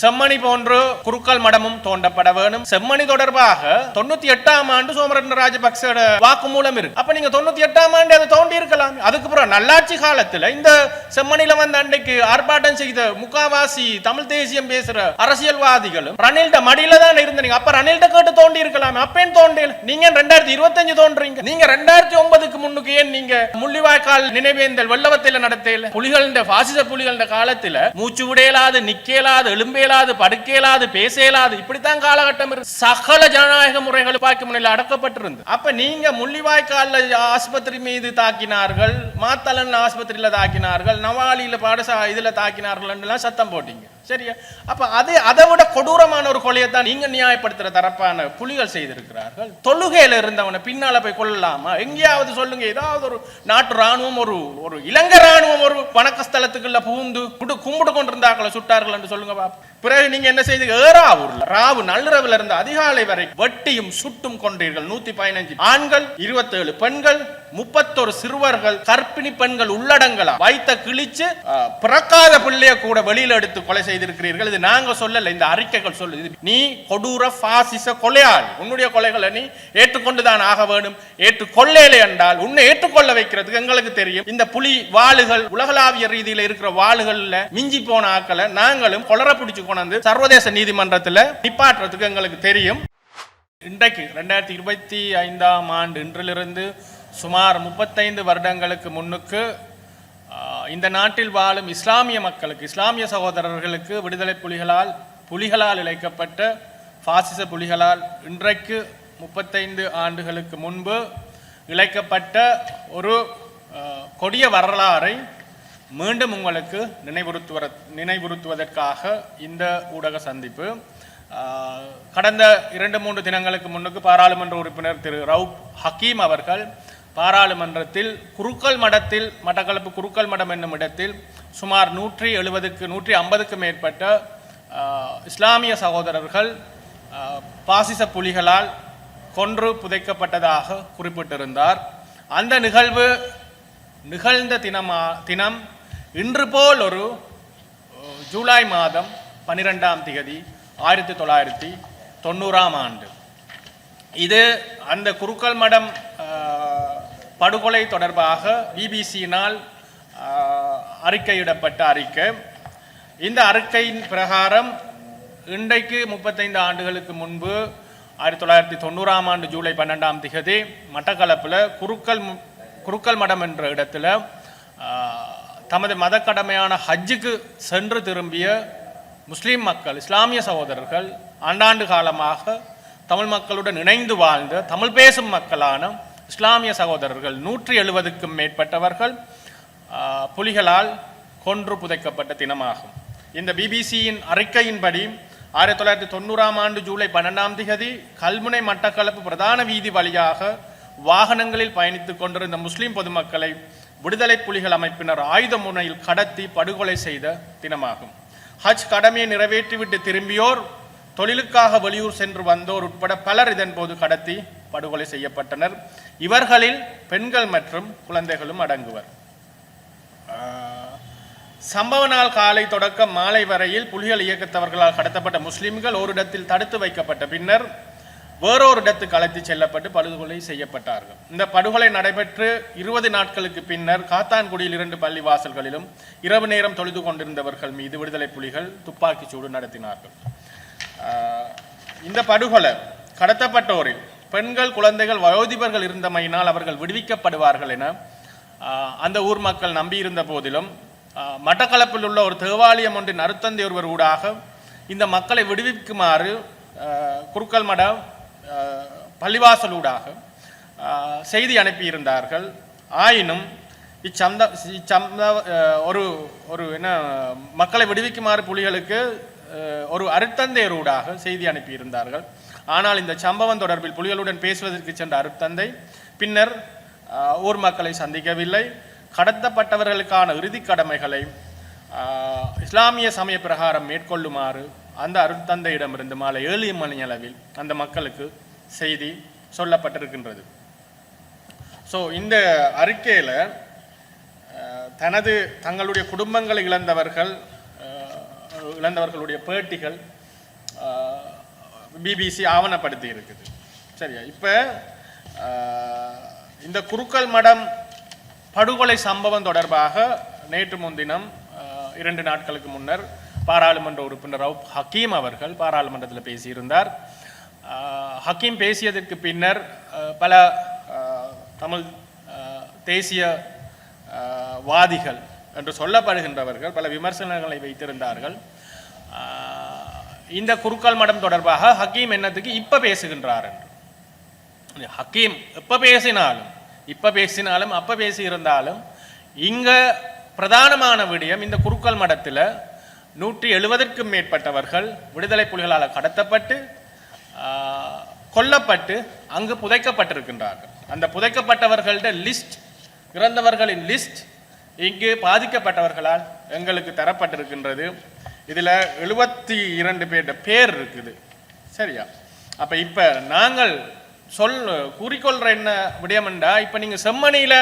செம்மணி போன்று குருக்கள் மடமும் தோண்டப்பட வேணும். செம்மணி தொடர்பாக தொண்ணூத்தி எட்டாம் ஆண்டு சோமரன் ராஜபக்ச வாக்குமூலம் இருக்கு. அப்ப நீங்க தொண்ணூத்தி எட்டாம் ஆண்டு அதை தோண்டி இருக்கலாம். அதுக்கு அப்புறம் நல்லாட்சி காலத்துல இந்த செம்மணில வந்த அன்றைக்கு ஆர்ப்பாட்டம் செய்த முக்காவாசி தமிழ் தேசியம் பேசுற அரசியல்வாதிகளும் ரணில்ட மடியில தான் இருந்தீங்க அப்ப ரணில்ட கேட்டு தோண்டி இருக்கலாம். அப்பேன் தோண்டல நீங்க ரெண்டாயிரத்தி இருபத்தஞ்சு தோன்றீங்க? நீங்க ரெண்டாயிரத்தி ஒன்பதுக்கு முன்னுக்கு ஏன் நீங்க முள்ளிவாய்க்கால் நினைவேந்தல் வெள்ளவத்தில நடத்தையில புலிகள் பாசிச புலிகள் காலத்துல மூச்சு விடையலாது நிக்கலாது இயலாது படுக்க இயலாது பேச இயலாது இப்படித்தான் காலகட்டம் இருக்கு சகல ஜனநாயக முறைகள் பாக்கி முன்னில் அடக்கப்பட்டிருந்து. அப்ப நீங்க முள்ளிவாய்க்கால ஆஸ்பத்திரி மீது தாக்கினார்கள் மாத்தலன் ஆஸ்பத்திரியில தாக்கினார்கள் நவாலியில பாடசா இதுல தாக்கினார்கள் எல்லாம் சத்தம் போட்டீங்க. சரியா? அப்ப அது அதை விட கொடூரமான ஒரு கொலையை தான் நீங்க நியாயப்படுத்துற தரப்பான புலிகள் செய்திருக்கிறார்கள். தொழுகையில இருந்தவனை பின்னால போய் கொள்ளலாமா எங்கேயாவது சொல்லுங்க ஏதாவது ஒரு நாட்டு ராணுவம் ஒரு ஒரு இலங்கை ராணுவம் ஒரு வணக்க ஸ்தலத்துக்குள்ள புகுந்து குடு- கும்பிடு கொண்டிருந்தாக்களை சுட்டார்கள் என்று சொல்லுங்க பாப்போம். பிறகு நீங்க என்ன செய்தீங்க? ஏறாவூர்ல ராவு நள்ளிரவில் இருந்து அதிகாலை வரை வெட்டியும் சுட்டும் கொண்டீர்கள். நூத்தி பதினஞ்சு ஆண்கள் இருபத்தேழு பெண்கள் முப்பத்தொரு சிறுவர்கள் கர்ப்பிணி பெண்கள் உள்ளடங்கலா வைத்த கிழிச்சு பிறக்காத பிள்ளைய கூட வெளியில எடுத்து கொலை செய்திருக்கிறீர்கள். இது நாங்க சொல்லல இந்த அறிக்கைகள் சொல்லுது. நீ கொடூர பாசிச கொலையாளி. உன்னுடைய கொலைகளை நீ ஏற்றுக்கொண்டுதான் ஆக வேண்டும். ஏற்றுக்கொள்ளலை என்றால் உன்னை ஏற்றுக்கொள்ள வைக்கிறதுக்கு எங்களுக்கு தெரியும். இந்த புலி வாளுகள் உலகளாவிய ரீதியில இருக்கிற வாளுகள்ல மிஞ்சி போன ஆக்களை நாங்களும் கொளர பிடிச்சு கொண்டாந்து சர்வதேச நீதிமன்றத்துல நிப்பாட்டுறதுக்கு எங்களுக்கு தெரியும். இன்றைக்கு ரெண்டாயிரத்தி இருபத்தி ஐந்தாம் ஆண்டு இன்றிலிருந்து சுமார் முப்பத்தைந்து வருடங்களுக்கு முன்னுக்கு இந்த நாட்டில் வாழும் இஸ்லாமிய மக்களுக்கு இஸ்லாமிய சகோதரர்களுக்கு விடுதலை புலிகளால் புலிகளால் இழைக்கப்பட்ட பாசிச புலிகளால் இன்றைக்கு முப்பத்தைந்து ஆண்டுகளுக்கு முன்பு இழைக்கப்பட்ட ஒரு கொடிய வரலாறை மீண்டும் உங்களுக்கு நினைவுறுத்துவ நினைவுறுத்துவதற்காக இந்த ஊடக சந்திப்பு. கடந்த இரண்டு மூன்று தினங்களுக்கு முன்னுக்கு பாராளுமன்ற உறுப்பினர் திரு ரவுப் ஹக்கீம் அவர்கள் பாராளுமன்றத்தில் குருக்கள் மடத்தில் மட்டக்களப்பு குருக்கள் மடம் என்னும் இடத்தில் சுமார் நூற்றி எழுபதுக்கு நூற்றி ஐம்பதுக்கு மேற்பட்ட இஸ்லாமிய சகோதரர்கள் பாசிச புலிகளால் கொன்று புதைக்கப்பட்டதாக குறிப்பிட்டிருந்தார். அந்த நிகழ்வு நிகழ்ந்த தினமா தினம் இன்று போல் ஒரு ஜூலை மாதம் பன்னிரெண்டாம் திகதி ஆயிரத்தி தொள்ளாயிரத்தி தொண்ணூறாம் ஆண்டு. இது அந்த குருக்கள் மடம் படுகொலை தொடர்பாக பிபிசியினால் அறிக்கையிடப்பட்ட அறிக்கை. இந்த அறிக்கையின் பிரகாரம் இன்றைக்கு முப்பத்தைந்து ஆண்டுகளுக்கு முன்பு ஆயிரத்தி தொள்ளாயிரத்தி தொண்ணூறாம் ஆண்டு ஜூலை பன்னெண்டாம் திகதி மட்டக்களப்பில் குருக்கள் குருக்கல் குருக்கள் மடம் என்ற இடத்துல தமது மத கடமையான ஹஜ்ஜுக்கு சென்று திரும்பிய முஸ்லீம் மக்கள் இஸ்லாமிய சகோதரர்கள் ஆண்டாண்டு காலமாக தமிழ் மக்களுடன் இணைந்து வாழ்ந்த தமிழ் பேசும் மக்களான இஸ்லாமிய சகோதரர்கள் நூற்றி எழுபதுக்கும் மேற்பட்டவர்கள் புலிகளால் கொன்று புதைக்கப்பட்ட தினமாகும். இந்த பிபிசியின் அறிக்கையின்படி ஆயிரத்தி தொள்ளாயிரத்தி தொண்ணூறாம் ஆண்டு ஜூலை பன்னெண்டாம் திகதி கல்முனை மட்டக்களப்பு பிரதான வீதி வழியாக வாகனங்களில் பயணித்துக் கொண்டிருந்த முஸ்லிம் பொதுமக்களை விடுதலை புலிகள் அமைப்பினர் ஆயுத முனையில் கடத்தி படுகொலை செய்த தினமாகும். ஹஜ் கடமையை நிறைவேற்றிவிட்டு திரும்பியோர் தொழிலுக்காக வெளியூர் சென்று வந்தோர் உட்பட பலர் இதன்போது கடத்தி படுகொலை செய்யப்பட்டனர். இவர்களில் பெண்கள் மற்றும் குழந்தைகளும் அடங்குவர். ஆஹ், சம்பவ நாள் காலை தொடக்க மாலை வரையில் புலிகள் இயக்கத்தவர்களால் கடத்தப்பட்ட முஸ்லிம்கள் ஓரிடத்தில் தடுத்து வைக்கப்பட்ட பின்னர் வேறொரு இடத்துக்கு அழைத்து செல்லப்பட்டு படுகொலை செய்யப்பட்டார்கள். இந்த படுகொலை நடைபெற்று இருபது நாட்களுக்கு பின்னர் காத்தான்குடியில் இரண்டு பள்ளி வாசல்களிலும் இரவு நேரம் தொழுது கொண்டிருந்தவர்கள் மீது விடுதலை புலிகள் துப்பாக்கிச் சூடு நடத்தினார்கள். ஆஹ், இந்த படுகொலை கடத்தப்பட்டோரில் பெண்கள் குழந்தைகள் வயோதிபர்கள் இருந்தமையினால் அவர்கள் விடுவிக்கப்படுவார்கள் என அந்த ஊர் மக்கள் நம்பியிருந்த போதிலும் மட்டக்களப்பில் உள்ள ஒரு தேவாலயம் ஒன்றின் அருத்தந்தை ஒருவர் ஊடாக இந்த மக்களை விடுவிக்குமாறு குருக்கல் மட ஆஹ், பள்ளிவாசல் ஊடாக செய்தி அனுப்பியிருந்தார்கள். ஆயினும் இச்சந்த இச்சந்த ஒரு ஒரு என்ன மக்களை விடுவிக்குமாறு புலிகளுக்கு ஒரு ஒரு அருத்தந்தையரூடாக செய்தி அனுப்பியிருந்தார்கள். ஆனால் இந்த சம்பவம் தொடர்பில் புலிகளுடன் பேசுவதற்கு சென்ற அருத்தந்தை பின்னர் ஊர் மக்களை சந்திக்கவில்லை. கடத்தப்பட்டவர்களுக்கான இறுதி கடமைகளை இஸ்லாமிய சமய பிரகாரம் மேற்கொள்ளுமாறு அந்த அருட்தந்தையிடமிருந்து மாலை ஏழு மணி அளவில் அந்த மக்களுக்கு செய்தி சொல்லப்பட்டிருக்கின்றது. ஸோ இந்த அறிக்கையில் தனது தங்களுடைய குடும்பங்களை இழந்தவர்கள் இழந்தவர்களுடைய பேட்டிகள் பிபிசி ஆவணப்படுத்தி இருக்குது சரியா? இப்போ இந்த குருக்கள் மடம் படுகொலை சம்பவம் தொடர்பாக நேற்று முன்தினம் இரண்டு நாட்களுக்கு முன்னர் பாராளுமன்ற உறுப்பினர் ரவுப் ஹக்கீம் அவர்கள் பாராளுமன்றத்தில் பேசியிருந்தார். ஹக்கீம் பேசியதற்கு பின்னர் பல தமிழ் தேசிய வாதிகள் என்று சொல்லப்படுகின்றவர்கள் பல விமர்சனங்களை வைத்திருந்தார்கள். இந்த குருக்கள் மடம் தொடர்பாக ஹக்கீம் என்னத்துக்கு இப்ப பேசுகின்றார் என்று. ஹக்கீம் எப்ப பேசினாலும் இப்ப பேசினாலும் அப்ப பேசியிருந்தாலும் இங்கே இங்க பிரதானமான விடயம் இந்த குருக்கள் மடத்தில் நூற்றி எழுபதற்கும் மேற்பட்டவர்கள் விடுதலை புலிகளால் கடத்தப்பட்டு கொல்லப்பட்டு அங்கு புதைக்கப்பட்டிருக்கின்றார்கள். அந்த புதைக்கப்பட்டவர்கள்ட லிஸ்ட் இறந்தவர்களின் லிஸ்ட் இங்கு பாதிக்கப்பட்டவர்களால் எங்களுக்கு தரப்பட்டிருக்கின்றது. இதில் எழுபத்தி இரண்டு பேர்ட பேர் இருக்குது. சரியா? அப்போ இப்போ நாங்கள் சொல் கூறிக்கொள்கிற என்ன விடயம்ண்டா? இப்போ நீங்கள் செம்மணியில்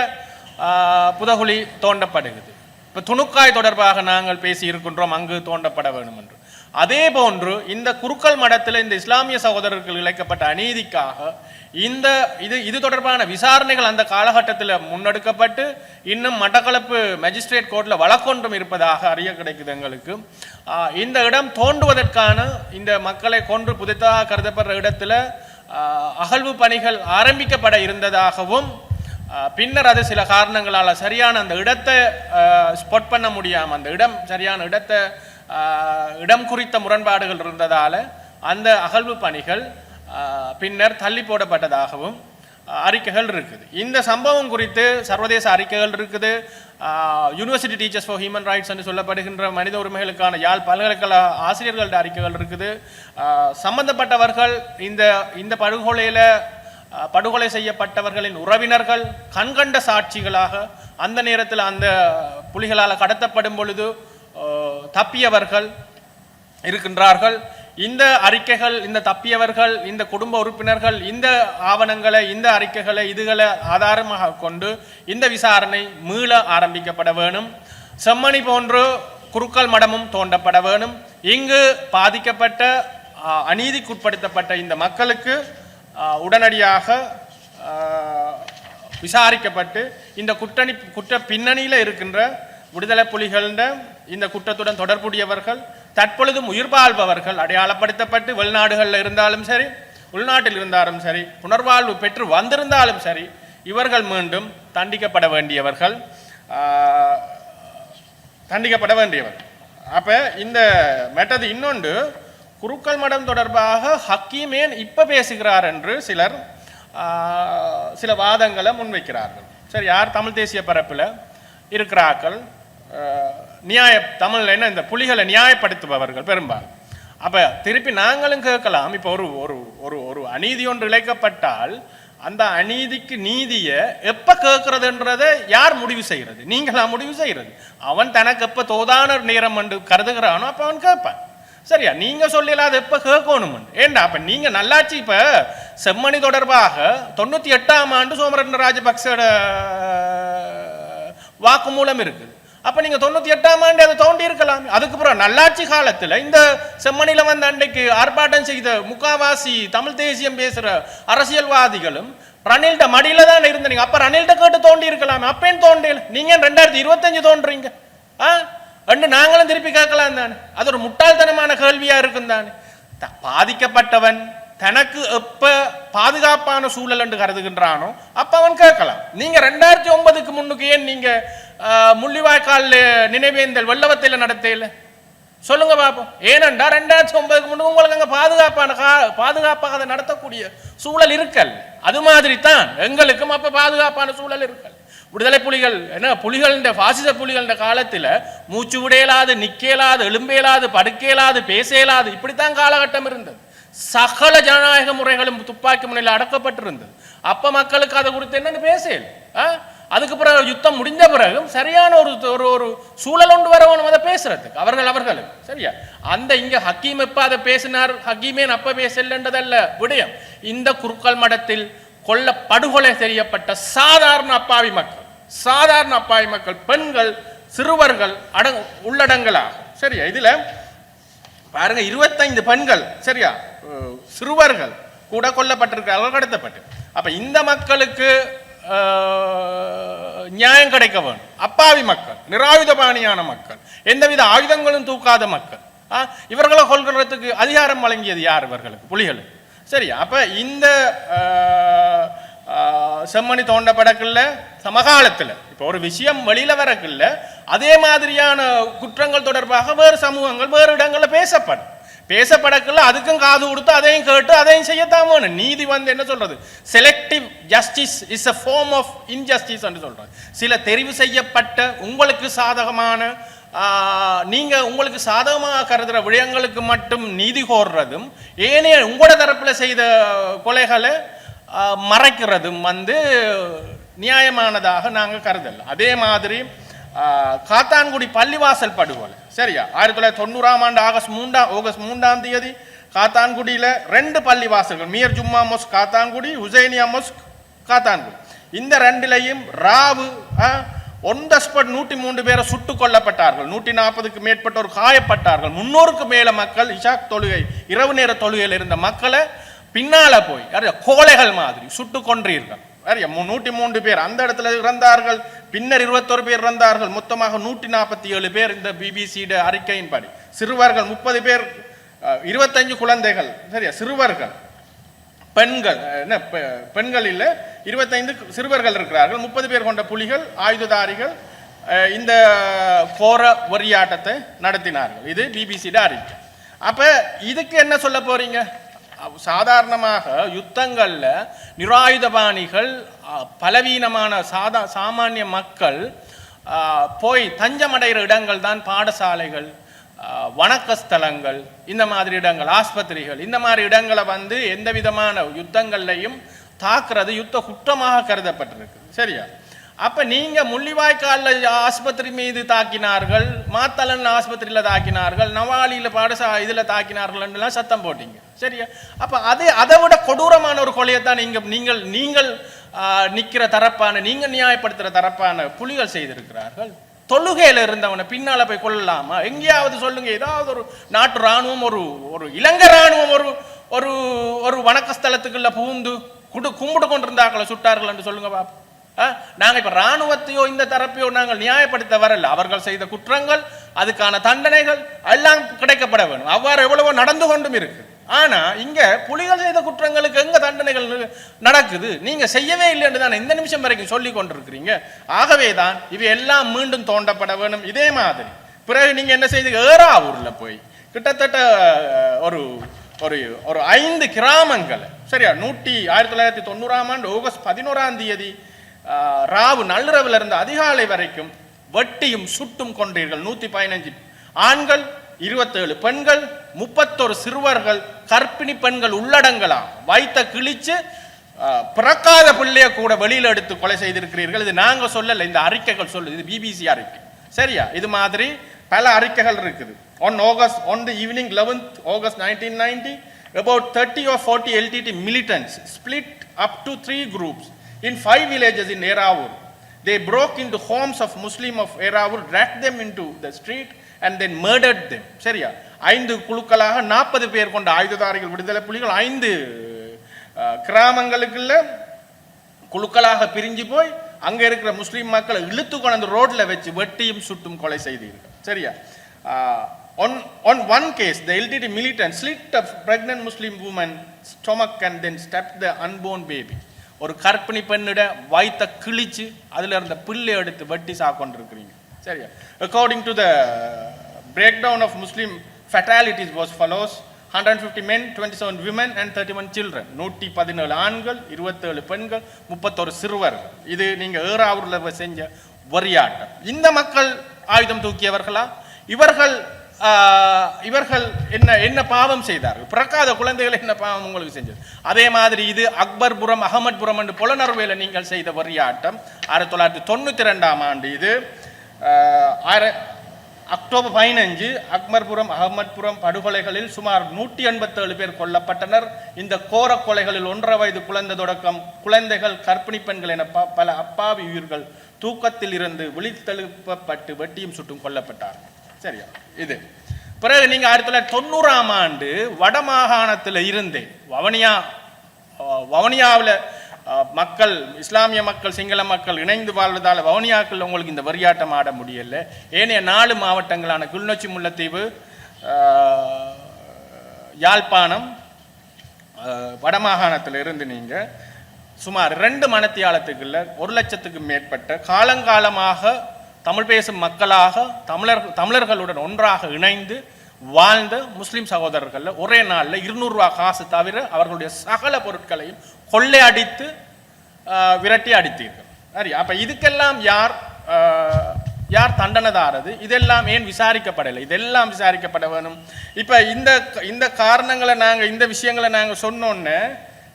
புதகுலி புதகுழி தோண்டப்படுகிறது. இப்போ துணுக்காய் தொடர்பாக நாங்கள் பேசி இருக்கின்றோம் அங்கு தோண்டப்பட வேண்டும் என்று அதே போன்று இந்த குருக்கள் மடத்தில் இந்த இஸ்லாமிய சகோதரர்கள் இழைக்கப்பட்ட அநீதிக்காக இந்த இது இது தொடர்பான விசாரணைகள் அந்த காலகட்டத்தில் முன்னெடுக்கப்பட்டு இன்னும் மட்டக்களப்பு மேஜிஸ்ட்ரேட் கோர்ட்டில் வழக்கொன்றும் இருப்பதாக அறிய கிடைக்குது எங்களுக்கு. இந்த இடம் தோண்டுவதற்கான இந்த மக்களை கொன்று புதைத்ததாக கருதப்படுற இடத்துல அகழ்வு பணிகள் ஆரம்பிக்கப்பட இருந்ததாகவும் பின்னர் அது சில காரணங்களால் சரியான அந்த இடத்தை ஸ்பாட் பண்ண முடியாமல் அந்த இடம் சரியான இடத்தை இடம் குறித்த முரண்பாடுகள் இருந்ததால் அந்த அகழ்வு பணிகள் பின்னர் தள்ளி போடப்பட்டதாகவும் அறிக்கைகள் இருக்குது. இந்த சம்பவம் குறித்து சர்வதேச அறிக்கைகள் இருக்குது. University teachers for human rights என்று சொல்லப்படுகின்ற மனித உரிமைகளுக்கான யாழ் பல்கலைக்கழக ஆசிரியர்களோட அறிக்கைகள் இருக்குது. சம்பந்தப்பட்டவர்கள் இந்த இந்த படுகொலையில் படுகொலை செய்யப்பட்டவர்களின் உறவினர்கள் கண்கண்ட சாட்சிகளாக அந்த நேரத்தில் அந்த புலிகளால் கடத்தப்படும் பொழுது தப்பியவர்கள் இருக்கின்றார்கள். இந்த அறிக்கைகள் இந்த தப்பியவர்கள் இந்த குடும்ப உறுப்பினர்கள் இந்த ஆவணங்களை இந்த அறிக்கைகளை இதுகளை ஆதாரமாக கொண்டு இந்த விசாரணை மீள ஆரம்பிக்கப்பட வேணும். செம்மணி போன்று குருக்கள் மடமும் தோண்டப்பட வேணும். இங்கு பாதிக்கப்பட்ட அநீதிக்குட்படுத்தப்பட்ட இந்த மக்களுக்கு உடனடியாக விசாரிக்கப்பட்டு இந்த குற்றணி குற்ற பின்னணியில் இருக்கின்ற விடுதலை புலிகளின் இந்த குற்றத்துடன் தொடர்புடையவர்கள் தற்பொழுதும் உயிர் வாழ்பவர்கள் அடையாளப்படுத்தப்பட்டு வெளிநாடுகளில் இருந்தாலும் சரி உள்நாட்டில் இருந்தாலும் சரி புனர்வாழ்வு பெற்று வந்திருந்தாலும் சரி இவர்கள் மீண்டும் தண்டிக்கப்பட வேண்டியவர்கள் தண்டிக்கப்பட வேண்டியவர் அப்போ இந்த மெட்டது இன்னொன்று குருக்கள் மடம் தொடர்பாக ஹக்கீமேன் இப்போ பேசுகிறார் என்று சிலர் சில வாதங்களை முன்வைக்கிறார்கள். சரி யார்? தமிழ் தேசிய பரப்பில் இருக்கிறார்கள். நியாய தமிழில் என்ன இந்த புலிகளை நியாயப்படுத்துபவர்கள் பெரும்பாலும். அப்போ திருப்பி நாங்களும் கேட்கலாம். இப்போ ஒரு ஒரு ஒரு ஒரு அநீதி ஒன்று இழைக்கப்பட்டால் அந்த அநீதிக்கு நீதியை எப்போ கேட்கறதுன்றதை யார் முடிவு செய்கிறது? நீங்களா முடிவு செய்கிறது? அவன் தனக்கு எப்போ தோதான நேரம் என்று கருதுகிறானோ அப்போ அவன் கேட்பான். சரியா? நீங்கள் சொல்லல அது எப்போ கேட்கணும் ஏண்டா? அப்போ நீங்கள் நல்லாச்சு இப்போ செம்மணி தொடர்பாக தொண்ணூற்றி எட்டாம் ஆண்டு சோமரன் ராஜபக்சோட வாக்குமூலம் இருக்குது. அப்போ நீங்கள் தொண்ணூற்றி எட்டாம் ஆண்டு அதை தோண்டி இருக்கலாம் அதுக்கப்புறம் நல்லாட்சி காலத்தில் இந்த செம்மணியில் வந்த அன்றைக்கு ஆர்ப்பாட்டம் செய்த முக்காவாசி தமிழ் தேசியம் பேசுகிற அரசியல்வாதிகளும் ரணில்ட மடியில் தான் இருந்தீங்க அப்போ ரணில்ட கேட்டு தோண்டி இருக்கலாம் அப்பேன் தோண்டியில் நீங்கள் ரெண்டாயிரத்தி இருபத்தஞ்சு தோன்றீங்க? ஆ? ரெண்டு நாங்களும் திருப்பி கேட்கலாம் தானே. அது ஒரு முட்டாள்தனமான கேள்வியாக இருக்கும் தானே. த- பாதிக்கப்பட்டவன் தனக்கு எப்ப பாதுகாப்பான சூழல் என்று கருதுகின்றானோ அப்ப அவன் கேட்கலாம். நீங்க ரெண்டாயிரத்தி ஒன்பதுக்கு முன்னுக்கு ஏன் நீங்க முள்ளிவாய்க்கால் நினைவேந்தல் வெள்ளவத்தையில நடத்தையில சொல்லுங்க பாப்போம். ஏனென்றா ரெண்டாயிரத்தி ஒன்பதுக்கு முன்னுக்கு உங்களுக்கு அங்க பாதுகாப்பான கா- பாதுகாப்பாக அதை நடத்தக்கூடிய சூழல் இருக்கல். அது மாதிரி தான் எங்களுக்கும் அப்ப பாதுகாப்பான சூழல் இருக்கல். விடுதலை புலிகள் என்ன புலிகள் பாசிச புலிகள் காலத்தில் மூச்சு விடையலாது நிக்கலாது எழும்பேலாது படுக்கலாது பேசலாது இப்படித்தான் காலகட்டம் இருந்தது. சகல ஜனநாயக முறைகளும் துப்பாக்கி முனையில் அடக்கப்பட்டிருந்தது. அப்ப மக்களுக்கு அதை குறித்து என்னன்னு பேசல. அதுக்கு பிறகு யுத்தம் முடிந்த பிறகும் சரியான ஒரு ஒரு ஒரு சூழல் ஒன்று வரணும் அதை பேசுறதுக்கு. அவர்கள் அவர்களும் சரியா? அந்த இங்க ஹக்கீம் எப்ப அதை பேசினார்? ஹக்கீமே அப்ப பேசலன்றதல்ல விடயம். இந்த குருக்கள் மடத்தில் கொல்ல படுகொலை செய்யப்பட்ட சாதாரண அப்பாவி மக்கள் சாதாரண அப்பாவி மக்கள் பெண்கள் சிறுவர்கள் அடங் உள்ளடங்கலாகும். சரியா? இதுல பாருங்க இருபத்தைந்து பெண்கள் சரியா? சிறுவர்கள் கூட கொல்லப்பட்டிருக்கிறார்கள் கடத்தப்பட்டு அப்ப இந்த மக்களுக்கு நியாயம் கிடைக்க வேணும் அப்பாவி மக்கள் நிராயுதபாணியான மக்கள் எந்தவித ஆயுதங்களும் தூக்காத மக்கள். இவர்களை கொள்கிறதுக்கு அதிகாரம் வழங்கியது யார் இவர்களுக்கு? புலிகளுக்கு. சரி அப்ப இந்த செம்மணி தோண்டப்படக்குள்ள சமகாலத்தில். இப்போ ஒரு விஷயம் வெளியில வரக்குள்ள அதே மாதிரியான குற்றங்கள் தொடர்பாக வேறு சமூகங்கள் வேறு இடங்களில் பேசப்படும். பேசப்படக்குள்ள அதுக்கும் காது கொடுத்து அதையும் கேட்டு அதையும் செய்யத்தான் வேணும் நீதி வந்து என்ன சொல்றது? Selective justice is a form of injustice என்று சொல்றது சில தெரிவு செய்யப்பட்ட உங்களுக்கு சாதகமான நீங்க உங்களுக்கு சாதகமாக கருதுற விடயங்களுக்கு மட்டும் நீதி கோர்றதும் ஏனைய உங்களோட தரப்புல செய்த கொலைகளை மறைக்கிறதும் வந்து நியாயமானதாக நாங்கள் கருதல. அதே மாதிரி காத்தான்குடி பள்ளிவாசல் படுகொலை. சரியா? ஆயிரத்தி தொள்ளாயிரத்தி தொண்ணூறாம் ஆண்டு ஆகஸ்ட் மூன்றாம் ஆகஸ்ட் மூன்றாம் தேதி காத்தான்குடியில் ரெண்டு பள்ளிவாசல்கள் மீர் ஜும்மா மொஸ்க் காத்தான்குடி ஹுசைனியா மொஸ்க் காத்தான்குடி. இந்த ரெண்டிலையும் ராவு ஒன் த ஸ்பாட் நூற்றி மூன்று பேரை சுட்டு கொல்லப்பட்டார்கள். நூற்றி நாற்பதுக்கு மேற்பட்டோர் காயப்பட்டார்கள். முன்னூறுக்கு மேல மக்கள் இஷாக் தொழுகை இரவு நேர தொழுகையில் இருந்த மக்களை பின்னால போய் யாரு, கோழைகள் மாதிரி சுட்டு கொன்றீர்கள். சரியா மு- நூற்றி மூன்று பேர் அந்த இடத்துல இறந்தார்கள். பின்னர் இருபத்தொரு பேர் இறந்தார்கள். மொத்தமாக நூற்றி நாற்பத்தி ஏழு பேர் இந்த பிபிசியோட அறிக்கையின்படி. சிறுவர்கள் முப்பது பேர் இருபத்தஞ்சு குழந்தைகள். சரியா? சிறுவர்கள். பெண்கள் என்ன பெ- பெண்கள் இல்லை இருபத்தைந்து சிறுவர்கள் இருக்கிறார்கள். முப்பது பேர் கொண்ட புலிகள் ஆயுததாரிகள் இந்த கோர வரியாட்டத்தை நடத்தினார்கள். இது பிபிசியோட அறிக்கை. அப்போ இதுக்கு என்ன சொல்ல போறீங்க? சாதாரணமாக யுத்தங்களில் நிராயுதபாணிகள் பலவீனமான சாதா சாமானிய மக்கள் போய் தஞ்சமடைகிற இடங்கள் தான் பாடசாலைகள் வணக்கஸ்தலங்கள் இந்த மாதிரி இடங்கள் ஆஸ்பத்திரிகள் இந்த மாதிரி இடங்களை வந்து எந்த விதமான யுத்தங்கள்லையும் தாக்குறது யுத்த குற்றமாக கருதப்பட்டிருக்கு. சரியா? அப்போ நீங்கள் முள்ளிவாய்க்காலில் ஆஸ்பத்திரி மீது தாக்கினார்கள் மாத்தளன் ஆஸ்பத்திரியில் தாக்கினார்கள் நவாலியில் பாடசா இதில் தாக்கினார்கள்லாம் சத்தம் போட்டீங்க. சரியா? அப்போ அது அதை விட கொடூரமான ஒரு கொலையை தான் நீங்கள் நீங்கள் நீங்கள் நிற்கிற தரப்பான நீங்கள் நியாயப்படுத்துகிற தரப்பான புலிகள் செய்திருக்கிறார்கள். தொழுகையில் இருந்தவனை பின்னால் போய் கொள்ளலாமா எங்கேயாவது சொல்லுங்க ஏதாவது ஒரு நாட்டு ராணுவம் ஒரு ஒரு இலங்கை ராணுவம் ஒரு ஒரு ஒரு வணக்க ஸ்தலத்துக்குள்ள புகுந்து குடு கும்பிடு கொண்டிருந்தாக்களை சுட்டார்கள் என்று சொல்லுங்க பாப்பா நாங்கள் இப்போ இராணுவத்தையோ ராணுவத்தையோ இந்த தரப்பையோ நாங்கள் நியாயப்படுத்த வரல. அவர்கள் செய்த குற்றங்கள் அதுக்கான தண்டனைகள் எல்லாம் கிடைக்கப்பட வேணும் அவ்வாறு எவ்வளவோ நடந்து கொண்டும் இருக்கு. ஆனா இங்க புலிகள் செய்த குற்றங்களுக்கு எங்க தண்டனைகள் நடக்குது? நீங்க செய்யவே இல்லை என்று தான் இந்த நிமிஷம் வரைக்கும் சொல்லி கொண்டிருக்கிறீங்க. ஆகவே தான் இவை எல்லாம் மீண்டும் தோண்டப்பட வேணும். இதே மாதிரி. பிறகு நீங்க என்ன செய்து? ஏறாவூரில் போய் கிட்டத்தட்ட ஒரு ஒரு ஒரு ஐந்து கிராமங்களை சரியா? நூற்றி ஆயிரத்தி தொள்ளாயிரத்தி தொண்ணூறாம் ஆண்டு ஆகஸ்ட் பதினோராம் தேதி ராவு நள்ளிரவில் இருந்து அதிகாலை வரைக்கும் வெட்டியும் சுட்டும் கொண்டீர்கள். நூற்றி பதினஞ்சு ஆண்கள் இருபத்தேழு பெண்கள் முப்பத்தொரு சிறுவர்கள் கர்ப்பிணி பெண்கள் உள்ளடங்கலாம். வைத்த கிழிச்சு பிறக்காத பிள்ளைய கூட வெளியில் எடுத்து கொலை செய்திருக்கிறீர்கள். இது நாங்கள் சொல்லலை இந்த அறிக்கைகள் சொல்லு இது பிபிசி அறிக்கை. சரியா? இது மாதிரி பல அறிக்கைகள் இருக்குது. on august on the evening 11th august 1990 about 30 or 40 LTTE militants split up to three groups in five villages in eravur they broke into homes of muslim of eravur dragged them into the street and then murdered them. சரியா? ஐந்து குழுக்களாக நாற்பது பேர் கொண்ட ஆயுததாரிகள் விடுதலை புலிகள் ஐந்து கிராமங்களுக்குள்ள குழுக்களாக பிரிஞ்சு போய் அங்கே இருக்கிற முஸ்லீம் மக்களை இழுத்து கொண்டு ரோட்ல வச்சு வெட்டியும் சுட்டும் கொலை செய்தீர்கள். சரியா? One one one case the LTTE militant slit a pregnant Muslim woman stomach and then step the unborn baby ஒரு கற்பிணி பெண்ணிட வயித்த கிழிச்சு அதில் இருந்த பிள்ளை எடுத்து வெட்டி சாக்கொண்டிருக்கிறீங்க. சரியா? According to the break down of Muslim fatalities was follows hundred and fifty men twenty seven women and thirty one children நூற்றி பதினேழு ஆண்கள் இருபத்தேழு பெண்கள் முப்பத்தொரு சிறுவர்கள். இது நீங்கள் ஏறாவூரில் செஞ்ச வரியாட்டம். இந்த மக்கள் ஆயுதம் தூக்கியவர்களா? இவர்கள் இவர்கள் என்ன என்ன பாவம் செய்தார்கள்? பிறக்காத குழந்தைகள் என்ன பாவம் உங்களுக்கு செஞ்சது? அதே மாதிரி இது அக்பர்புரம் அகமத்புரம் என்று புலனர்வையில் நீங்கள் செய்த வரியாட்டம். ஆயிரத்தி தொள்ளாயிரத்தி தொண்ணூற்றி ரெண்டாம் ஆண்டு இது. ஆயிர அக்டோபர் பதினஞ்சு அக்மர்புரம் அகமத்புரம் படுகொலைகளில் சுமார் நூற்றி எண்பத்தேழு பேர் கொல்லப்பட்டனர். இந்த கோர கொலைகளில் ஒன்றரை வயது குழந்தை தொடக்கம் குழந்தைகள் கற்பிணி பெண்கள் என ப- பல அப்பாவி உயிர்கள் தூக்கத்தில் இருந்து விழித்தெழுப்பப்பட்டு வெட்டியும் சுட்டும் கொல்லப்பட்டார்கள். சரியா? இது. பிறகு நீங்க ஆயிரத்தி தொள்ளாயிரத்தி தொண்ணூறாம் ஆண்டு வடமாகாணத்தில் இருந்து வவனியா வவுனியாவில் மக்கள் இஸ்லாமிய மக்கள் சிங்கள மக்கள் இணைந்து வாழ்வதால் வவுனியாக்கள் உங்களுக்கு இந்த வரியாட்டம் ஆட முடியல. ஏனைய நாலு மாவட்டங்களான கிளிநொச்சி முல்லைத்தீவு யாழ்ப்பாணம் வடமாகாணத்தில் இருந்து நீங்கள் சுமார் ரெண்டு மணத்தியாலத்துக்குள்ள ஒரு லட்சத்துக்கு மேற்பட்ட காலங்காலமாக தமிழ் பேசும் மக்களாக தமிழர் தமிழர்களுடன் ஒன்றாக இணைந்து வாழ்ந்த முஸ்லிம் சகோதரர்களில் ஒரே நாளில் இருநூறுவா காசு தவிர அவர்களுடைய சகல பொருட்களையும் கொள்ளையடித்து அடித்து விரட்டி அடித்தீர்கள். சரி அப்போ இதுக்கெல்லாம் யார் யார் தண்டனைதாரது? இதெல்லாம் ஏன் விசாரிக்கப்படலை? இதெல்லாம் விசாரிக்கப்பட வேணும். இப்போ இந்த இந்த காரணங்களை நாங்கள் இந்த விஷயங்களை நாங்கள் சொன்னோன்னே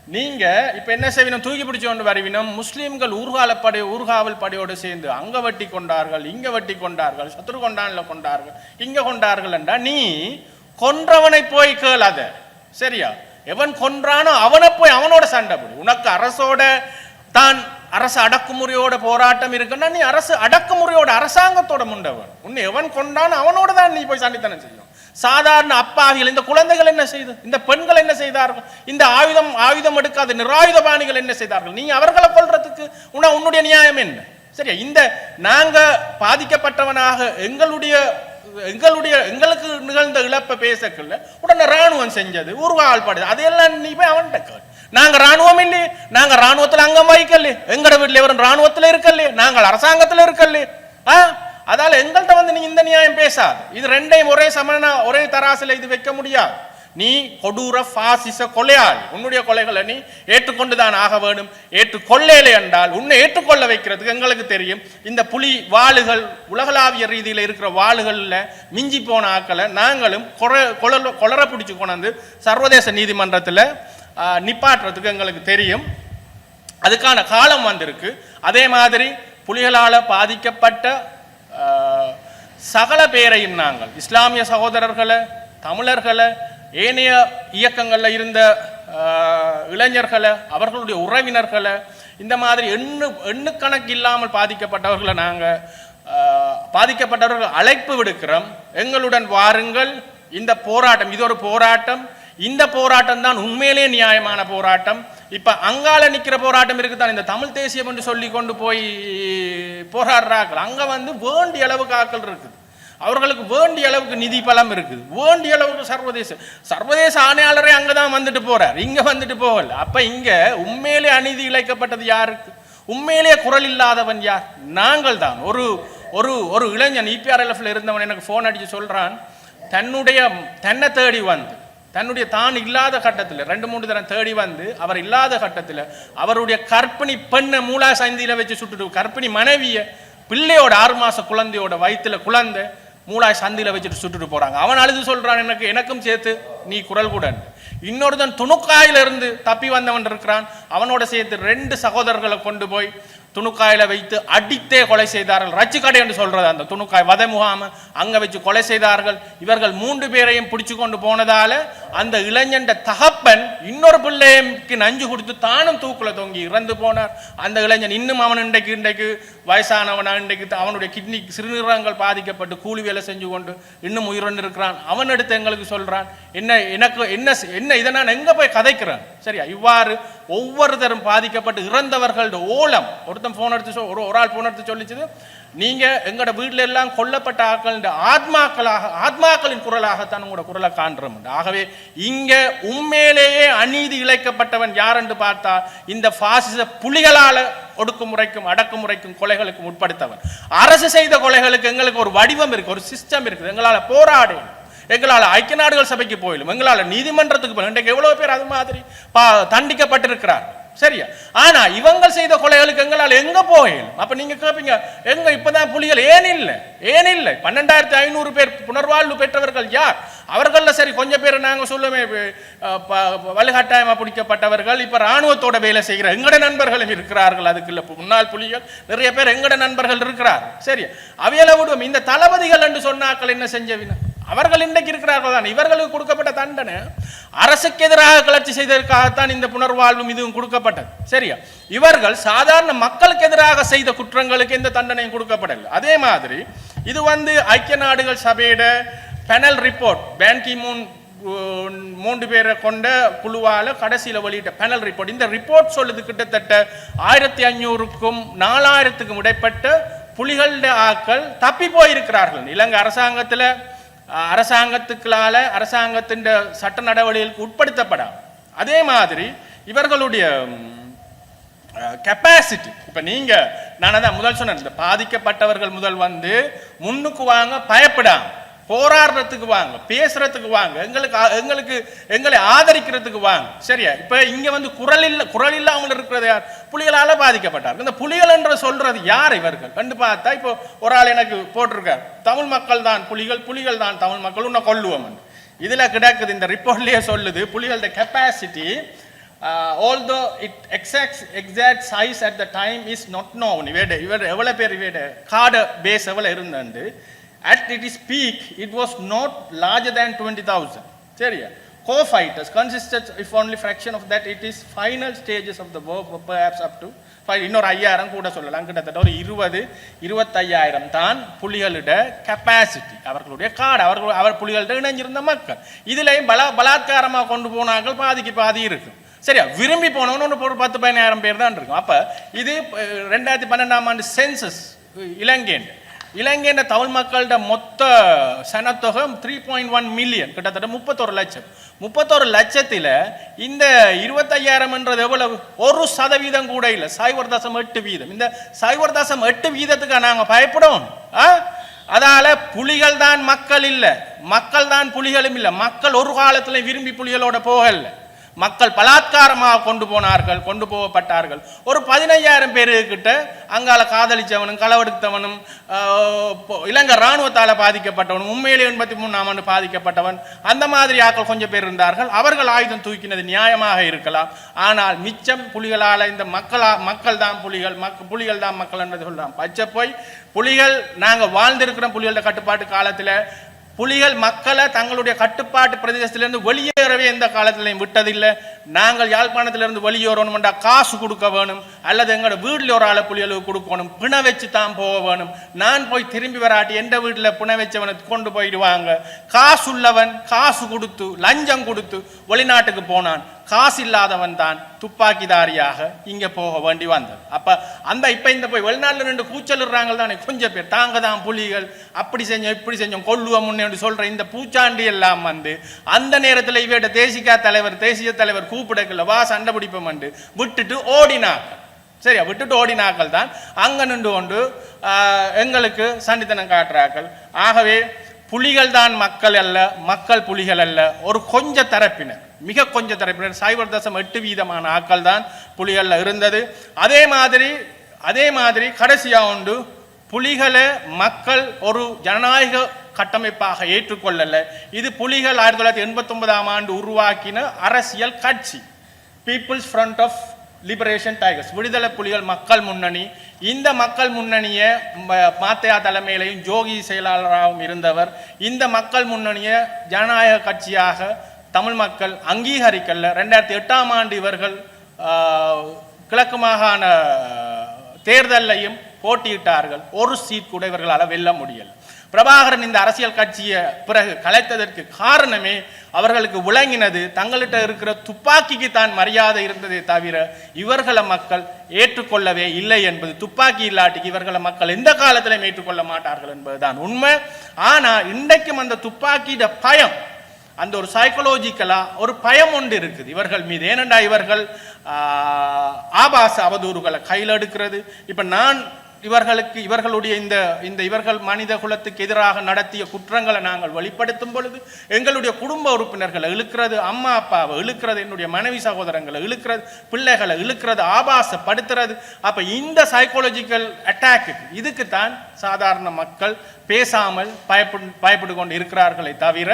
நீங்க இப்ப என்ன செய்வினோம்? தூக்கி பிடிச்சு கொண்டு வருவினோம். முஸ்லீம்கள் ஊர்காலப்படை ஊர்காவல் படையோடு சேர்ந்து அங்க வட்டி கொண்டார்கள் இங்க வட்டி கொண்டார்கள் சத்ரு கொண்டான்ல கொண்டார்கள் இங்க கொண்டார்கள் என்றா நீ கொன்றவனை போய் கேளாத சரியா? எவன் கொன்றானோ அவனை போய் அவனோட சண்டை போடு. உனக்கு அரசோட தான் அரசு அடக்குமுறையோட போராட்டம் இருக்குன்னா நீ அரசு அடக்குமுறையோட அரசாங்கத்தோட முண்டவன் உன்னை எவன் கொண்டானோ அவனோட தான் நீ போய் சண்டைத்தனம் செய்யும். சாதாரண அப்பாவிகள் இந்த குழந்தைகள் என்ன செய்து இந்த பெண்கள் என்ன செய்தார்கள்? இந்த ஆயுதம் ஆயுதம் எடுக்காத நிராயுதபாணிகள் என்ன செய்தார்கள்? நீ அவர்களை கொள்றதுக்கு உன உன்னுடைய நியாயம் என்ன? சரியா? இந்த நாங்க பாதிக்கப்பட்டவனாக எங்களுடைய எங்களுடைய எங்களுக்கு நிகழ்ந்த இழப்பை பேசக்கல உடனே ராணுவம் செஞ்சது ஊர்வால் அதையெல்லாம் நீ போய் அவன்கிட்ட கேள். நாங்க ராணுவம் இல்லையே நாங்க ராணுவத்துல அங்கம் வகிக்கலையே எங்கட வீட்டுல இவரும் ராணுவத்துல இருக்கல்லையே நாங்கள் அரசாங்கத்துல இருக்கல்லையே ஆ? அதால எங்கள்கிட்ட வந்து நீ இந்த நியாயம் பேசாது. இது ரெண்டையும் ஒரே சமனா ஒரே தராசில் இது வைக்க முடியாது. நீ கொடூர பாசிச கொலையாளி. உன்னுடைய கொலைகளை நீ ஏற்றுக்கொண்டுதான் ஆக வேண்டும் ஏற்றுக்கொள்ளலை என்றால் உன்னை ஏற்றுக்கொள்ள வைக்கிறதுக்கு எங்களுக்கு தெரியும். இந்த புலி வாளுகள் உலகளாவிய ரீதியில் இருக்கிற வாளுகளில் மிஞ்சி போன ஆக்களை நாங்களும் கொர கொளர கொளர பிடிச்சி கொண்டாந்து சர்வதேச நீதிமன்றத்தில் நிப்பாட்டுறதுக்கு எங்களுக்கு தெரியும். அதுக்கான காலம் வந்திருக்கு. அதே மாதிரி புலிகளால் பாதிக்கப்பட்ட சகல பேரையும் நாங்கள் இஸ்லாமிய சகோதரர்களை தமிழர்களை ஏனைய இயக்கங்களில் இருந்த இளைஞர்களை அவர்களுடைய உறவினர்களை இந்த மாதிரி எண்ணு எண்ணுக்கணக்கு இல்லாமல் பாதிக்கப்பட்டவர்களை நாங்கள் பாதிக்கப்பட்டவர்கள் அழைப்பு விடுக்கிறோம். எங்களுடன் வாருங்கள். இந்த போராட்டம் இது ஒரு போராட்டம். இந்த போராட்டம் தான் உண்மையிலே நியாயமான போராட்டம். இப்ப அங்கால நிக்கிற போராட்டம் இருக்குதான்? இந்த தமிழ் தேசியம் என்று சொல்லி கொண்டு போய் போராடுறார்கள். அங்க வந்து வேண்டிய அளவுக்கு ஆக்கள் இருக்குது. அவர்களுக்கு வேண்டிய அளவுக்கு நிதி பலம் இருக்குது. வேண்டிய அளவுக்கு சர்வதேச சர்வதேச ஆணையாளரே அங்கதான் வந்துட்டு போறார். இங்க வந்துட்டு போகல. அப்ப இங்க உண்மையிலே அநீதி இழைக்கப்பட்டது யாருக்கு? உண்மையிலே குரல் இல்லாதவன் யார்? நாங்கள் தான். ஒரு ஒரு ஒரு இளைஞன் இபிஆர்எல்எஃப்ல இருந்தவன் எனக்கு ஃபோன் அடிச்சு சொல்றான் தன்னுடைய தன்னை தேடி வந்து தன்னுடைய தான் இல்லாத கட்டத்தில் ரெண்டு மூணு தரம் தேடி வந்து அவர் இல்லாத கட்டத்தில் அவருடைய கற்பிணி பெண்ணை மூலா சந்தியில் வச்சு சுட்டுட்டு கற்பிணி மனைவியை பிள்ளையோட ஆறு மாத குழந்தையோட வயிற்றில் குழந்தை மூளாய் சந்தியில் வச்சுட்டு சுட்டுட்டு போறாங்க. அவன் அழுது சொல்றான் எனக்கு எனக்கும் சேர்த்து நீ குரல் கூட இன்னொருத்தன் துணுக்காயிலிருந்து தப்பி வந்தவன் இருக்கிறான். அவனோட சேர்த்து ரெண்டு சகோதரர்களை கொண்டு போய் துணுக்காயில் வைத்து அடித்தே கொலை செய்தார்கள். ரச்சிக்கடை என்று சொல்றது அந்த துணுக்காய் வதை முகாம். அங்கே வச்சு கொலை செய்தார்கள். இவர்கள் மூன்று பேரையும் பிடிச்சு கொண்டு போனதால அந்த இளைஞன் தகப்பன் இன்னொரு பிள்ளைக்கு நஞ்சு கொடுத்து தானும் தூக்குல தொங்கி இறந்து போனார். அந்த இளைஞன் இன்னும் அவன் இன்றைக்கு இன்றைக்கு வயசானவனா இன்றைக்கு அவனுடைய கிட்னி சிறுநீரகங்கள் பாதிக்கப்பட்டு கூலி வேலை செஞ்சு கொண்டு இன்னும் உயிரோடு இருக்கிறான் அவன் எடுத்து எங்களுக்கு சொல்கிறான் என்ன எனக்கு என்ன செ- என்ன இதை நான் எங்கே போய் கதைக்கிறேன்? சரியா? இவ்வாறு ஒவ்வொருத்தரும் பாதிக்கப்பட்டு இறந்தவர்களோட ஓலம் ஒருத்தன் ஃபோன் எடுத்து சொ- ஒரு ஒரு ஆள் ஃபோன் எடுத்து சொல்லிச்சது நீங்க எங்களோட வீட்டில எல்லாம் கொல்லப்பட்ட ஆக்கள் ஆத்மாக்களாக ஆத்மாக்களின் குரலாகத்தான் உங்களோட குரலை காண்றோம். ஆகவே இங்க உண்மையிலேயே அநீதி இழைக்கப்பட்டவன் யார் என்று பார்த்தா இந்த பாசிச புலிகளால ஒடுக்குமுறைக்கும் அடக்குமுறைக்கும் கொலைகளுக்கும் உட்படுத்தவன். அரசு செய்த கொலைகளுக்கு எங்களுக்கு ஒரு வடிவம் இருக்கு ஒரு சிஸ்டம் இருக்குது. எங்களால் போராடணும் எங்களால் ஐக்கிய நாடுகள் சபைக்கு போயிலும். எங்களால் நீதிமன்றத்துக்கு போயிலும். இன்றைக்கு எவ்வளோ பேர் அது மாதிரி பா தண்டிக்கப்பட்டிருக்கிறார் சரியா? ஆனா இவங்க செய்த கொலைகளுக்கு எங்களால் எங்க போயிலும் அப்ப நீங்க கேட்பீங்க எங்க இப்பதான் புலிகள்? ஏன் இல்லை? ஏன் இல்லை? பன்னெண்டாயிரத்தி ஐநூறு பேர் புனர்வாழ்வு பெற்றவர்கள் யார்? அவர்கள்ல சரி கொஞ்சம் பேர் நாங்க சொல்லுமே வலுகட்டாயமா பிடிக்கப்பட்டவர்கள். இப்ப ராணுவத்தோட வேலை செய்கிற எங்கட நண்பர்களும் இருக்கிறார்கள் அதுக்குள்ள. முன்னாள் புலிகள் நிறைய பேர் எங்கட நண்பர்கள் இருக்கிறார் சரி அவையில விடுவோம் இந்த தளபதிகள் என்று சொன்னாக்கள் என்ன செஞ்சவினா? அவர்கள் இன்றைக்கு இருக்கிறார்கள் தான் இவர்களுக்கு கொடுக்கப்பட்ட தண்டனை அரசுக்கு எதிராக கிளர்ச்சி செய்ததற்காகத்தான் இந்த புனர்வாழ்வும் இதுவும் கொடுக்கப்பட்டது. சரியா? இவர்கள் சாதாரண மக்களுக்கு எதிராக செய்த குற்றங்களுக்கு எந்த தண்டனையும் கொடுக்கப்படவில்லை. அதே மாதிரி இது வந்து ஐக்கிய நாடுகள் சபையிட panel report Ban Ki Moon மூன்று பேரை கொண்ட குழுவால் கடைசியில் வெளியிட்ட பெனல் ரிப்போர்ட் இந்த ரிப்போர்ட் சொல்லுது கிட்டத்தட்ட ஆயிரத்தி ஐநூறுக்கும் நாலாயிரத்துக்கும் இடைப்பட்ட புலிகளுடைய ஆக்கள் தப்பி போயிருக்கிறார்கள். இலங்கை அரசாங்கத்தில் அரசாங்கத்துக்களால் அரசாங்கத்தின் சட்ட நடவடிக்கைகளுக்கு உட்படுத்தப்படாம் அதே மாதிரி இவர்களுடைய கெப்பாசிட்டி இப்போ நீங்கள் நான் அதான் முதல் சொன்னேன் இந்த பாதிக்கப்பட்டவர்கள் முதல் வந்து முன்னுக்கு வாங்க பயப்படாமல் போராடுறதுக்கு வாங்க பேசுறதுக்கு வாங்க எங்களுக்கு எங்களுக்கு எங்களை ஆதரிக்கிறதுக்கு வாங்க. சரியா? இப்ப இங்க வந்து குரல் இல்ல குரல் இல்லாமல் இருக்கிறது யார்? புலிகளால பாதிக்கப்பட்டார். இந்த புலிகள் என்று சொல்றது யார் இவர்கள்? கண்டு பார்த்தா இப்போ ஒரு ஆள் எனக்கு போட்டிருக்கார். தமிழ் மக்கள் தான் புலிகள் புலிகள் தான் தமிழ் மக்கள் உன்னை கொல்லுவோம் இதுல கிடக்குது இந்த ரிப்போர்ட்லயே சொல்லுது புலிகளோட capacity although it exact exact size at the time is not known இவேட இவர் எவ்வளோ பேர் இவேட காடு பேஸ் எவ்வளோ இருந்தது? At it is peak it was not larger than twenty thousand சரியா co fighters consisted if only fraction of that it is final stages of the war perhaps up to இன்னொரு ஐயாயிரம் கூட சொல்லலாம். கிட்டத்தட்ட ஒரு இருபது இருபத்தையாயிரம் தான் புலிகளிட கெப்பாசிட்டி அவர்களுடைய காடு அவர்கள் அவர் புலிகள்கிட்ட இணைஞ்சிருந்த மக்கள். இதுலேயும் பல பலாத்காரமாக கொண்டு போனார்கள் பாதிக்கு பாதி இருக்கும். சரியா? விரும்பி போனவனு ஒன்று ஒரு பத்து பதினாயிரம் பேர் தான் இருக்கும். அப்போ இது ரெண்டாயிரத்தி பன்னெண்டாம் ஆண்டு சென்சஸ் இலங்கைன்னு இலங்கையின் தமிழ் மக்களோட மொத்த சனத்தொகை த்ரீ பாயிண்ட் ஒன் மில்லியன் கிட்டத்தட்ட முப்பத்தொரு லட்சம். முப்பத்தொரு லட்சத்தில் இந்த இருபத்தையாயிரம்ன்றது எவ்வளவு? ஒரு சதவீதம் கூட இல்லை. சைவர் தசம் எட்டு வீதம். இந்த சைவர் தசம் எட்டு வீதத்துக்கு நாங்கள் பயப்படுவோம் ஆ? அதால புலிகள் தான் மக்கள் இல்லை. மக்கள் தான் புலிகளும் இல்லை. மக்கள் ஒரு காலத்தில் விரும்பி புலிகளோட போகலை. மக்கள் பலாத்காரமாக கொண்டு போனார்கள் கொண்டு போகப்பட்டார்கள். ஒரு பதினையாயிரம் பேருக்கிட்ட அங்கால காதலிச்சவனும் களவெடுத்தவனும் இலங்கை இராணுவத்தால் பாதிக்கப்பட்டவனும் உண்மையிலே எண்பத்தி மூணாம் ஆண்டு பாதிக்கப்பட்டவன் அந்த மாதிரி ஆக்கள் கொஞ்சம் பேர் இருந்தார்கள். அவர்கள் ஆயுதம் தூக்கினது நியாயமாக இருக்கலாம். ஆனால் மிச்சம் புலிகளால் இந்த மக்களா மக்கள் தான் புலிகள் மக் புலிகள் தான் மக்கள் என்று சொல்லலாம். பச்சை போய் புலிகள் நாங்கள் வாழ்ந்திருக்கிற புலிகளோட கட்டுப்பாட்டு காலத்தில் புலிகள் மக்களை தங்களுடைய கட்டுப்பாட்டு பிரதேசத்திலிருந்து வெளியேறவே எந்த காலத்திலையும் விட்டதில்லை. நாங்கள் யாழ்ப்பாணத்திலிருந்து வெளியேறணும்டா காசு கொடுக்க வேணும். அல்லது எங்களோட வீட்டில் ஒரு ஆளை புலிகளுக்கு கொடுக்கணும் பிண வச்சு தான் போக வேணும். நான் போய் திரும்பி வராட்டி எந்த வீட்டில் பிண வச்சவனை கொண்டு போயிடுவாங்க. காசு உள்ளவன் காசு கொடுத்து லஞ்சம் கொடுத்து வெளிநாட்டுக்கு போனான். காசு இல்லாதவன் தான் துப்பாக்கிதாரியாக இங்கே போக வேண்டி வந்தது. அப்போ அந்த இப்போ இந்த போய் வெளிநாட்டில் ரெண்டு கூச்சலிடுறாங்க தானே கொஞ்சம் பேர். தாங்க தான் புலிகள். அப்படி செஞ்சோம் இப்படி செஞ்சோம் கொல்லுவோம் முன்னே சொல்கிற இந்த பூச்சாண்டி எல்லாம் வந்து அந்த நேரத்தில் இவட தேசிகா தலைவர் தேசிய தலைவர் கூப்பிடக்கல வா சண்டை பிடிப்போம் விட்டுட்டு ஓடினாங்க. சரியா? விட்டுட்டு ஓடினாக்கள் தான். அங்கே நின்று கொண்டு எங்களுக்கு சண்டித்தனம் காட்டுறாக்கள். ஆகவே புலிகள் தான் மக்கள் அல்ல மக்கள் புலிகள் அல்ல ஒரு கொஞ்ச தரப்பினர். மிக கொஞ்ச தரப்பினர். சைபர் தசம் எட்டு வீதமான ஆக்கள் தான் புலிகளில் இருந்தது. அதே மாதிரி அதே மாதிரி கடைசியாக உண்டு புலிகளை மக்கள் ஒரு ஜனநாயக கட்டமைப்பாக ஏற்றுக்கொள்ளல. இது புலிகள் ஆயிரத்தி தொள்ளாயிரத்தி எண்பத்தொன்பதாம் ஆண்டு உருவாக்கின அரசியல் கட்சி. People's Front of Liberation Tigers விடுதலை புலிகள் மக்கள் முன்னணி. இந்த மக்கள் முன்னணியை மாத்தையா தலைமையிலையும் ஜோகி செயலாளராகவும் இருந்தவர். இந்த மக்கள் முன்னணியை ஜனநாயக கட்சியாக தமிழ் மக்கள் அங்கீகரிக்கல. ரெண்டாயிரத்தி எட்டாம் ஆண்டு இவர்கள் கிழக்கு மாகாண தேர்தலையும் போட்டியிட்டார்கள். ஒரு சீட் கூட இவர்களால் வெல்ல முடியல. பிரபாகரன் இந்த அரசியல் கட்சியை பிறகு கலைத்ததற்கு காரணமே அவர்களுக்கு விளங்கினது தங்கள்கிட்ட இருக்கிற துப்பாக்கிக்கு தான் மரியாதை இருந்ததே தவிர இவர்களை மக்கள் ஏற்றுக்கொள்ளவே இல்லை என்பது துப்பாக்கி இல்லாட்டிக்கு இவர்களை மக்கள் எந்த காலத்திலும் ஏற்றுக்கொள்ள மாட்டார்கள் என்பதுதான் உண்மை. ஆனால் இன்றைக்கும் அந்த துப்பாக்கியிட பயம் அந்த ஒரு சைக்கலாஜிக்கலா ஒரு பயம் ஒன்று இருக்குது. இவர்கள் மீது. ஏனெண்டா இவர்கள் ஆபாச அவதூறுகளை கையில் எடுக்கிறது. இப்போ நான் இவர்களுக்கு இவர்களுடைய இந்த இந்த இவர்கள் மனித குலத்துக்கு எதிராக நடத்திய குற்றங்களை நாங்கள் வெளிப்படுத்தும் பொழுது எங்களுடைய குடும்ப உறுப்பினர்களை இழுக்கிறது அம்மா அப்பாவை இழுக்கிறது என்னுடைய மனைவி சகோதரங்களை இழுக்கிறது பிள்ளைகளை இழுக்கிறது ஆபாசப்படுத்துறது. அப்போ இந்த சைக்காலஜிக்கல் அட்டாக்கு இதுக்கு தான் சாதாரண மக்கள் பேசாமல் பயப்படு பயப்பட்டு கொண்டு இருக்கிறார்களே தவிர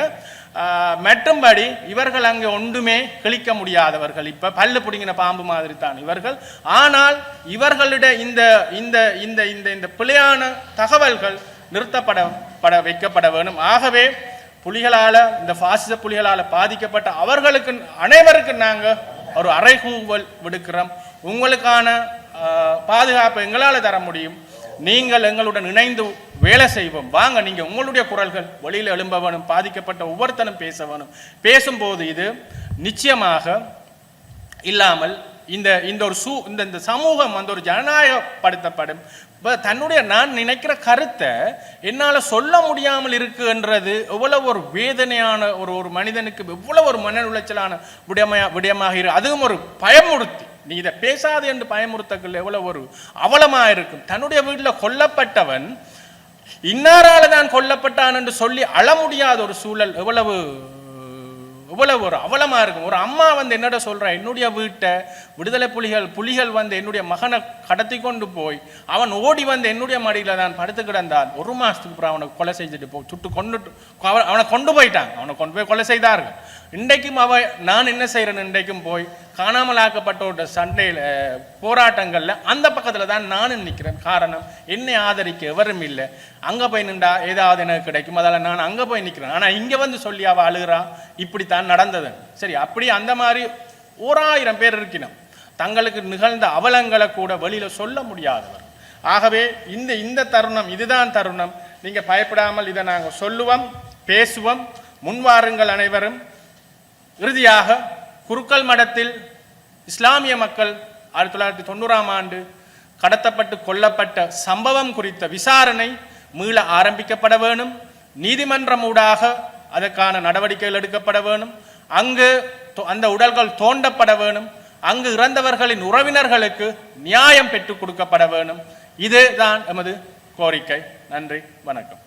மற்றும்படி இவர்கள் அங்கே ஒன்றுமே கிழிக்க முடியாதவர்கள். இப்போ பல்லு பிடிங்கின பாம்பு மாதிரி தான் இவர்கள். ஆனால் இவர்களுடைய இந்த இந்த இந்த இந்த இந்த பிழையான தகவல்கள் நிறுத்தப்பட பட வைக்கப்பட வேணும். ஆகவே புலிகளால் இந்த பாசிச புலிகளால் பாதிக்கப்பட்ட அவர்களுக்கு அனைவருக்கு நாங்கள் ஒரு அறைகூவல் விடுக்கிறோம். உங்களுக்கான பாதுகாப்பு எங்களால் தர முடியும். நீங்கள் எங்களுடன் இணைந்து வேலை செய்வோம். வாங்க நீங்க உங்களுடைய குரல்கள் வழியில் எழும்பவனும் பாதிக்கப்பட்ட ஒவ்வொருத்தனும் பேசவனும். பேசும்போது இது நிச்சயமாக இல்லாமல் இந்த இந்த ஒரு சூ இந்த இந்த சமூகம் வந்து ஒரு ஜனநாயகப்படுத்தப்படும். இப்போ தன்னுடைய நான் நினைக்கிற கருத்தை என்னால் சொல்ல முடியாமல் இருக்குன்றது எவ்வளவு ஒரு வேதனையான ஒரு ஒரு மனிதனுக்கு எவ்வளவு ஒரு மன உளைச்சலான விடயமா விடயமாக இரு அதுவும் ஒரு பயமுறுத்தி. நீ இதை பேசாது என்று பயமுறுத்தக்கள் எவ்வளவு ஒரு அவலமாக இருக்கும் தன்னுடைய வீட்டில் கொல்லப்பட்டவன் இன்னாரால தான் கொல்லப்பட்டான் என்று சொல்லி அழ முடியாத ஒரு சூழல் எவ்வளவு இவ்வளவு ஒரு அவலமா இருக்கும். ஒரு அம்மா வந்து என்னோட சொல்றா? என்னுடைய வீட்டை விடுதலை புலிகள் புலிகள் வந்து என்னுடைய மகனை கடத்தி கொண்டு போய் அவன் ஓடி வந்து என்னுடைய மடியில தான் படுத்து கிடந்தான். ஒரு மாசத்துக்கு அப்புறம் அவனை கொலை செஞ்சுட்டு போ சுட்டு கொண்டுட்டு அவனை கொண்டு போயிட்டாங்க. அவனை கொண்டு போய் கொலை செய்தார்கள். இன்றைக்கும் அவ நான் என்ன செய்கிறேன் இன்றைக்கும் போய் காணாமல் ஆக்கப்பட்டோட சண்டையில் போராட்டங்களில் அந்த பக்கத்தில் தான் நானும் நிற்கிறேன் காரணம் என்னை ஆதரிக்க எவரும் இல்லை. அங்கே போய் நின்றா ஏதாவது எனக்கு கிடைக்கும். அதில் நான் அங்கே போய் நிற்கிறேன் ஆனால் இங்கே வந்து சொல்லி அவள் அழுகிறா. இப்படித்தான் நடந்தது. சரி அப்படி அந்த மாதிரி ஓராயிரம் பேர் இருக்கணும் தங்களுக்கு நிகழ்ந்த அவலங்களை கூட வெளியில் சொல்ல முடியாதவர். ஆகவே இந்த இந்த தருணம் இதுதான் தருணம். நீங்கள் பயப்படாமல் இதை நாங்கள் சொல்லுவோம் பேசுவோம். முன்வாருங்கள் அனைவரும். இறுதியாக குருக்கள் மடத்தில் இஸ்லாமிய மக்கள் ஆயிரத்தி தொள்ளாயிரத்தி தொண்ணூறாம் ஆண்டு கடத்தப்பட்டு கொல்லப்பட்ட சம்பவம் குறித்த விசாரணை மீள ஆரம்பிக்கப்பட வேணும் நீதிமன்றம் ஊடாக அதற்கான நடவடிக்கைகள் எடுக்கப்பட வேணும் அங்கு அந்த உடல்கள் தோண்டப்பட வேணும் அங்கு இறந்தவர்களின் உறவினர்களுக்கு நியாயம் பெற்றுக் கொடுக்கப்பட வேணும் இதுதான் எமது கோரிக்கை. நன்றி. வணக்கம்.